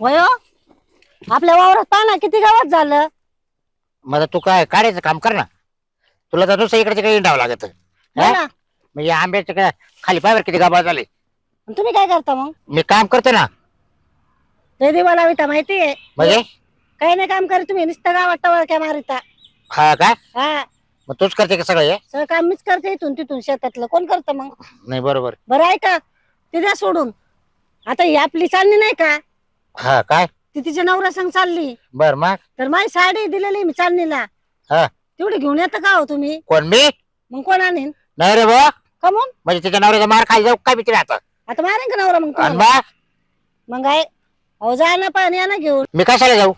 वयो? आपल्या वावरात पाना किती गावात झालं? मग तू काय काढायचं काम कर ना. तुला तर दुसऱ्या इकडे काही इंडावं लागत. हो? ना. म्हणजे आंब्याच्या काय खाली पायवर किती गाबा झाले. आणि तुम्ही काय करता मग? मी काम करतो ना. ते दिवा लाविता माहितीये? म्हणजे? काही नाही काम करी तुम्ही नुसतं गावात टवळ काय मारिता. हा काय हा. मग तूच करते का सगळं हे? सगळं काम मीच करते इथून तिथून शेतातलं. कोण करतं मग? नाही बरोबर. बरं आहे का? ते द्या सोडून. आता ही आपली चालली नाही का? हा काय? ती तिच्या नवरा संग चालली. बर मग? तर माझी साडी दिलेली मी चालणीला. हा. तेवढी घेऊन येतं का हो तुम्ही? कोण मी? मग कोण आणीन? नाही रे भाऊ कमून म्हणजे तिच्या नवऱ्याचा मार खाली जाऊ काय भीती आता? आता मारेन का नवरा मग आणि तुम्हाला? मग? मग आहे. अहो जा ना पाणी आणा घेऊन. मी कशाला जाऊ?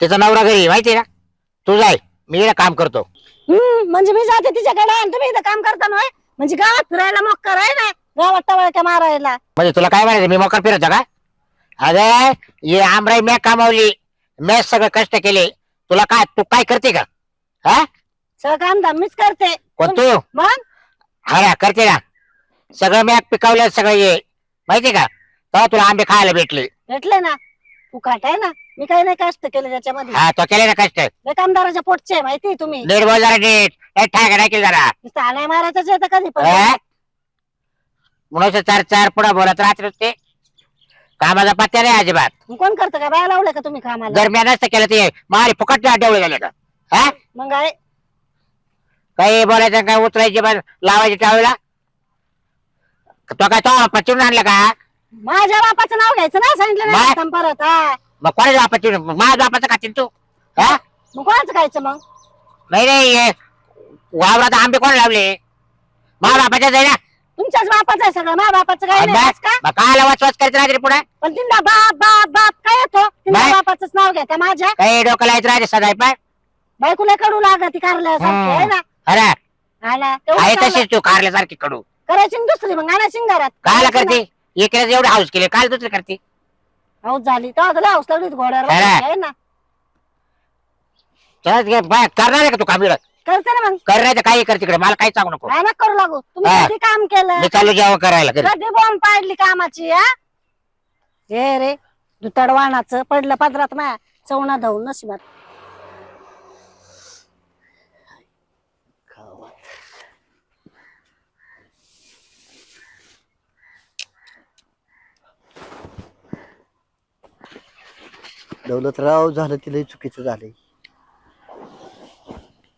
तिचा नवरा घरी आहे, माहिती आहे ना? तू जाय मी इकडे काम करतो. हम्म म्हणजे मी जाते तिच्याकडे आणि तुम्ही इथं काम करता ना म्हणजे गावात फिरायला मग कराय ना गावात टवळक्या मारायला. म्हणजे तुला काय म्हणायचं मी मोकर फिरतो का? अरे ये आमराई मॅ कमावली. मॅ सगळं कष्ट केले. तुला काय तू काय करते का? हा? सगळं काम धाम मीच करते. कोण तू? मग? हा ना करते ना. सगळं मॅ पिकवलं सगळं ये माहिती का? तेव्हा तुला आंबे खायला भेटले. भेटले ना. तू काट आहे ना. मी काही नाही कष्ट केले त्याच्यामध्ये. हा तो केले ना कष्ट. लय कामदाराच्या पोटचे आहे माहिती तुम्ही. नीट बोल जरा नीट. ए, ठाक नाही जरा. नुसतं आणाय मारायचं येतं कधी पण? म्हणून चार चार पुढे बोलत राहत ते कामाचा पत्त्या नाही अजिबात. मग कोण करतं का? बाया लावले का तुम्ही कामाला? मी नसतं केलं ते मारी फुकट डेवळे झाले का? हा? मग आहे काही बोलायचं काय उतरायची बस लावायची टाळीला तो काय तो पचवून आणलं का? माझ्या बापाचं नाव घ्यायचं ना सांगितलं बाय. परत हा. मग कोणाच्या बापाची माझ्या बापाचं खातील तू हा? मग कोणाचं खायचं मग? नाही नाही हे वावरात आंबे कोण लावले? माझ्या बापाच्याच आहे ना. तुमच्याच बापाचं आहे सगळं माझ्या बापाचं काय नाही बस का? मग वाचवाच करत राहते पुढे. पण तिला बाप बाप बाप काय येतो? तिला बाय. बापाचंच नाव घ्या माझ्या. काही डोकं लायत राहते सदाय पाय बायकोला कडू लागत ती. आहे ना? अरे! ना तेवढं आहे चाललं. तशीच तू कारल्यासारखी कडू. करायची ना दुसरी मग आणायची ना घरात कायला करते? इकडे एवढं हाऊस केले काल दुसरी करते? हाऊस झाली तेव्हा तुला हाऊस लागली घोड्यावर अरे. बसायची, आहे ना? चल घे, बाय, करणार आहे का तू काम? करते ना मग. करणार तर काही कर तिकडे मला काही सांगू नको. काय ना करू लागू. तुम्ही हा. कधी काम केलं? मी चालू जेव्हा करायला घरी. कधी बॉम्ब पाडली कामाची हा? हे रे दुतड वाणाचं पडलं पदरात माया चवणा धावून नशिबात. दौलतराव झालं तिला चुकीचं झालंय.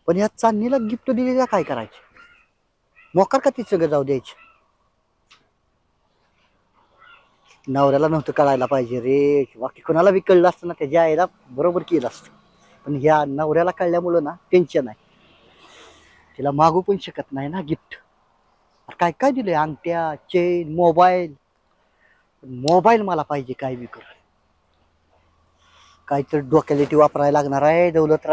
पण ह्या चांदणीला गिफ्ट दिलेल्या काय करायचे? मोकार का ती सगळं जाऊ द्यायचे? नवऱ्याला नव्हतं कळायला पाहिजे रे. बाकी कोणाला बी कळलं असतं ना त्याच्या आईला बरोबर केलं असतं. पण ह्या नवऱ्याला कळल्यामुळं ना टेन्शन आहे. तिला मागू पण शकत नाही ना गिफ्ट काय काय दिलंय? अंगठ्या चेन मोबाईल मोबाईल मला पाहिजे काय बी करून काहीतरी डोक्यालिटी वापरायला लागणार आहे दौलतराव